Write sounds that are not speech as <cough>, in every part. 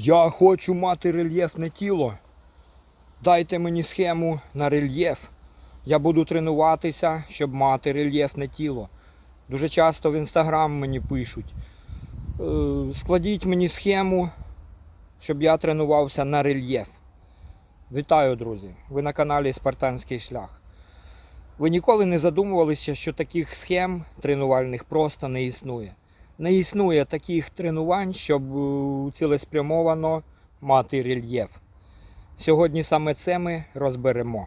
Я хочу мати рельєфне тіло. Дайте мені схему на рельєф. Я буду тренуватися, щоб мати рельєфне тіло. Дуже часто в інстаграм мені пишуть. «Е, Складіть мені схему, щоб я тренувався на рельєф. Вітаю, друзі! Ви на каналі Спартанський шлях. Ви ніколи не задумувалися, що таких схем тренувальних просто не існує. Не існує таких тренувань, щоб е, цілеспрямовано мати рельєф. Сьогодні саме це ми розберемо.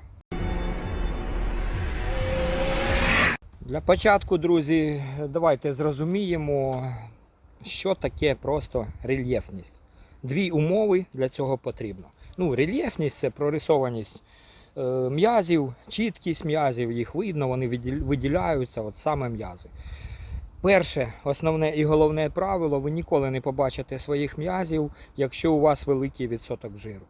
Для початку, друзі, давайте зрозуміємо, що таке просто рельєфність. Дві умови для цього потрібно. Ну, рельєфність це прорисованість е, м'язів, чіткість м'язів, їх видно, вони виділяються, от саме м'язи. Перше, основне і головне правило, ви ніколи не побачите своїх м'язів, якщо у вас великий відсоток жиру.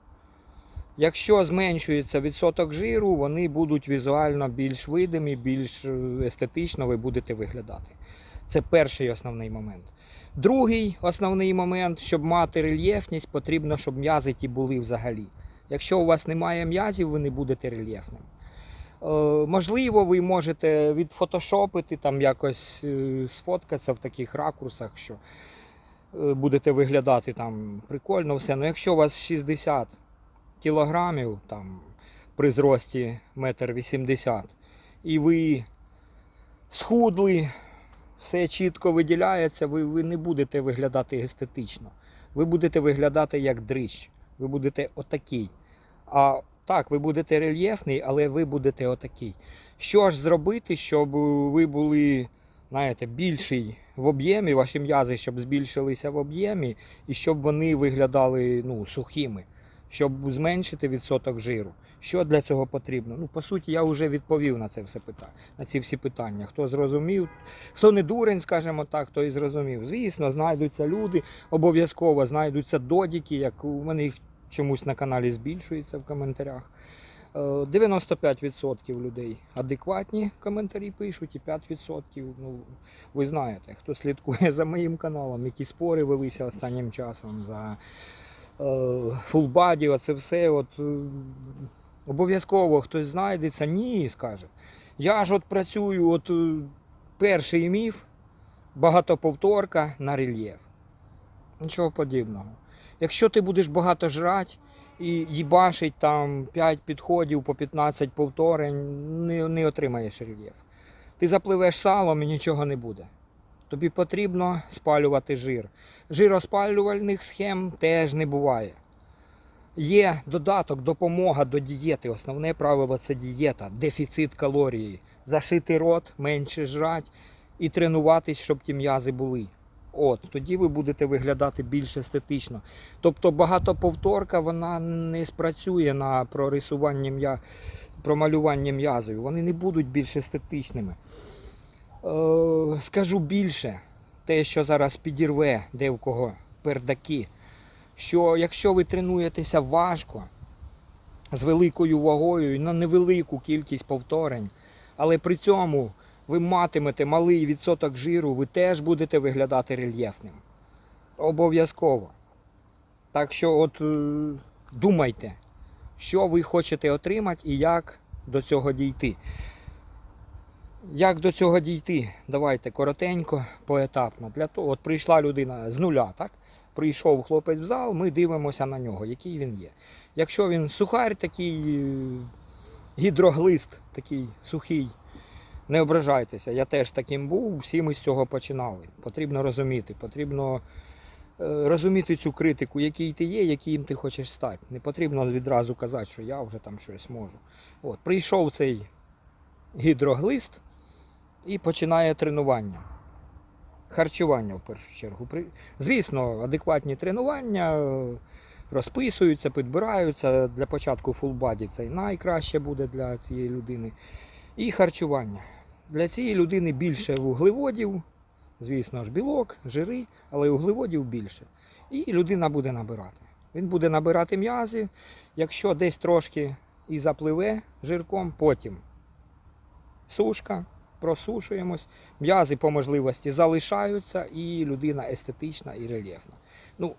Якщо зменшується відсоток жиру, вони будуть візуально більш видимі, більш е, естетично ви будете виглядати. Це перший основний момент. Другий основний момент, щоб мати рельєфність, потрібно, щоб м'язи ті були взагалі. Якщо у вас немає м'язів, ви не будете рельєфним. Е, можливо, ви можете відфотошопити, там якось е, сфоткатися в таких ракурсах, що е, будете виглядати там прикольно все. Ну якщо у вас 60 кілограмів там, при зрості 1,80 м, і ви схудли, все чітко виділяється, ви, ви не будете виглядати естетично. Ви будете виглядати як дрищ. Ви будете отакий. А так, ви будете рельєфний, але ви будете отакий. Що ж зробити, щоб ви були, знаєте, більший в об'ємі, ваші м'язи, щоб збільшилися в об'ємі, і щоб вони виглядали ну, сухими, щоб зменшити відсоток жиру. Що для цього потрібно? Ну, по суті, я вже відповів на це все питання, на ці всі питання. Хто зрозумів, хто не дурень, скажімо так, хто і зрозумів. Звісно, знайдуться люди, обов'язково знайдуться додіки, як у мене їх чомусь на каналі збільшується в коментарях. Е, 95% людей адекватні коментарі пишуть, і 5%, ну, ви знаєте, хто слідкує за моїм каналом, які спори велися останнім часом за е, фулбаді, оце все. От, е, обов'язково хтось знайдеться, ні, скаже. Я ж от працюю, от е, перший міф, багатоповторка на рельєф. Нічого подібного. Якщо ти будеш багато жрати і їбашить там 5 підходів по 15 повторень, не, не отримаєш рельєф. Ти запливеш салом і нічого не буде. Тобі потрібно спалювати жир. Жироспалювальних схем теж не буває. Є додаток, допомога до дієти. Основне правило це дієта, дефіцит калорії. Зашити рот, менше жрати і тренуватись, щоб ті м'язи були. От, тоді ви будете виглядати більш естетично. Тобто багатоповторка вона не спрацює на прорисування м'я... промалювання м'язів. Вони не будуть більш естетичними. Е, скажу більше, те, що зараз підірве де в кого пердаки, що якщо ви тренуєтеся важко, з великою вагою і на невелику кількість повторень, але при цьому ви матимете малий відсоток жиру, ви теж будете виглядати рельєфним. Обов'язково. Так що от е, думайте, що ви хочете отримати і як до цього дійти. Як до цього дійти? Давайте коротенько, поетапно. Для того, от прийшла людина з нуля, так? Прийшов хлопець в зал, ми дивимося на нього, який він є. Якщо він сухар такий, е, гідроглист, такий сухий, не ображайтеся, я теж таким був, всі ми з цього починали. Потрібно розуміти, потрібно е, розуміти цю критику, який ти є, яким ти хочеш стати. Не потрібно відразу казати, що я вже там щось можу. От, прийшов цей гідроглист і починає тренування. Харчування в першу чергу. Звісно, адекватні тренування е, розписуються, підбираються. Для початку фулбаді це найкраще буде для цієї людини. І харчування. Для цієї людини більше вуглеводів, звісно ж, білок, жири, але вуглеводів більше. І людина буде набирати. Він буде набирати м'язи, якщо десь трошки і запливе жирком, потім сушка, просушуємось, м'язи по можливості залишаються, і людина естетична і рельєфна. Ну,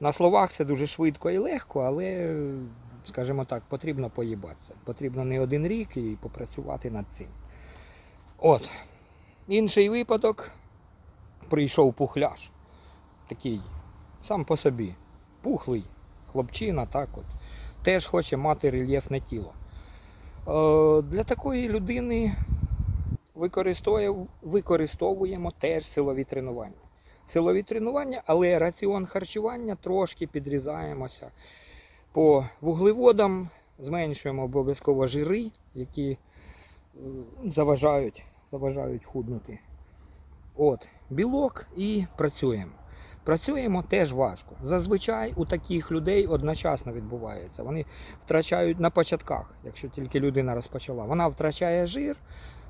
На словах це дуже швидко і легко, але, скажімо так, потрібно поїбатися. Потрібно не один рік і попрацювати над цим. От. Інший випадок. Прийшов пухляш. Такий сам по собі. Пухлий хлопчина, так от. Теж хоче мати рельєфне тіло. Е, для такої людини використовуємо теж силові тренування. Силові тренування, але раціон харчування трошки підрізаємося. По вуглеводам зменшуємо обов'язково жири, які заважають, заважають худнути. От, білок і працюємо. Працюємо теж важко. Зазвичай у таких людей одночасно відбувається. Вони втрачають на початках, якщо тільки людина розпочала. Вона втрачає жир,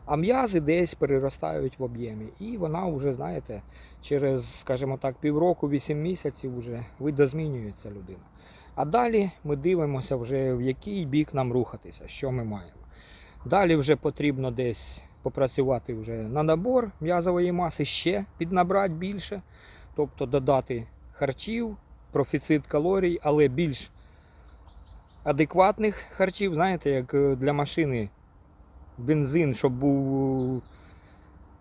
а м'язи десь переростають в об'ємі. І вона вже, знаєте, через, скажімо так, півроку, 8 місяців вже видозмінюється людина. А далі ми дивимося вже в який бік нам рухатися, що ми маємо. Далі вже потрібно десь попрацювати вже на набор м'язової маси, ще піднабрати більше, тобто додати харчів, профіцит калорій, але більш адекватних харчів, знаєте, як е, для машини бензин, щоб був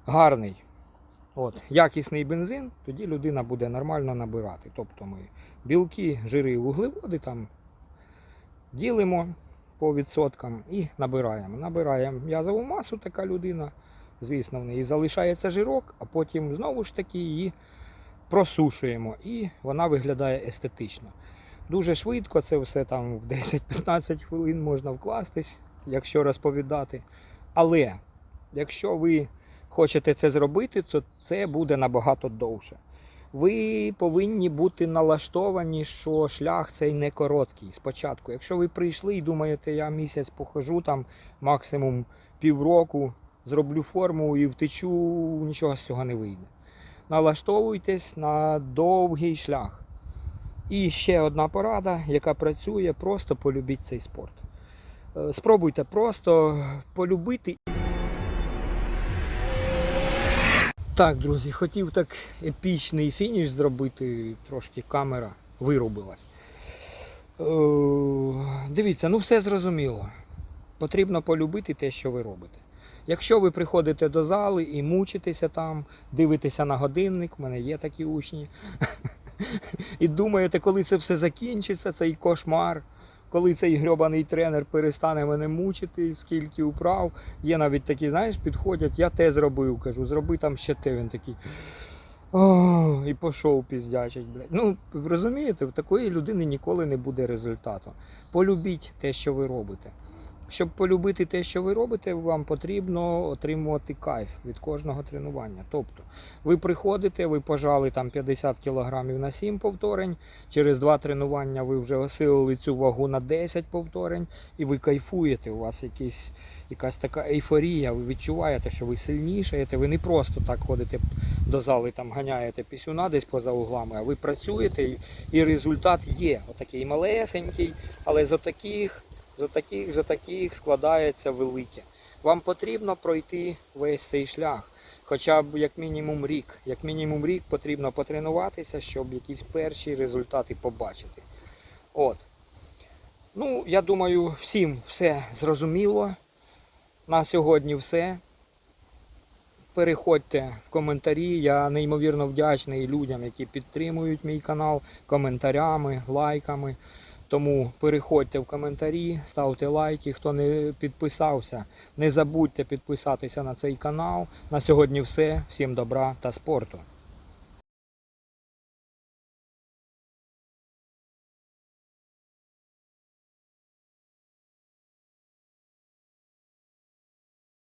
гарний. От, якісний бензин, тоді людина буде нормально набирати. Тобто ми білки, жири, вуглеводи там ділимо по відсоткам і набираємо. Набираємо м'язову масу, така людина, звісно, в неї залишається жирок, а потім знову ж таки її просушуємо і вона виглядає естетично. Дуже швидко це все там в 10-15 хвилин можна вкластись, якщо розповідати. Але якщо ви хочете це зробити, то це буде набагато довше. Ви повинні бути налаштовані, що шлях цей не короткий спочатку. Якщо ви прийшли і думаєте, я місяць похожу, там максимум півроку, зроблю форму і втечу, нічого з цього не вийде. Налаштовуйтесь на довгий шлях. І ще одна порада, яка працює, просто полюбіть цей спорт. Е, Спробуйте просто полюбити. Так, друзі, хотів так епічний фініш зробити, трошки камера вирубилась. Е, Дивіться, ну все зрозуміло. Потрібно полюбити те, що ви робите. Якщо ви приходите до зали і мучитеся там, дивитеся на годинник, в мене є такі учні, <laughs> і думаєте, коли це все закінчиться, цей кошмар, коли цей грьобаний тренер перестане мене мучити, скільки управ. Є навіть такі, знаєш, підходять, я те зробив, кажу, зроби там ще те. Він такий. І пішов піздячить, блядь. Ну, розумієте, в такої людини ніколи не буде результату. Полюбіть те, що ви робите. Щоб полюбити те, що ви робите, вам потрібно отримувати кайф від кожного тренування. Тобто, ви приходите, ви пожали там 50 кг на 7 повторень, через два тренування ви вже осилили цю вагу на 10 повторень, і ви кайфуєте. У вас якісь, якась така ейфорія, ви відчуваєте, що ви сильнішаєте. Ви не просто так ходите до зали, там ганяєте пісюна десь поза углами, а ви працюєте і, результат є. Отакий малесенький, але з отаких з отаких, з отаких складається велике. Вам потрібно пройти весь цей шлях. Хоча б як мінімум рік. Як мінімум рік потрібно потренуватися, щоб якісь перші результати побачити. От. Ну, я думаю, всім все зрозуміло. На сьогодні все. Переходьте в коментарі. Я неймовірно вдячний людям, які підтримують мій канал коментарями, лайками. Тому переходьте в коментарі, ставте лайки. Хто не підписався, не забудьте підписатися на цей канал. На сьогодні все. Всім добра та спорту.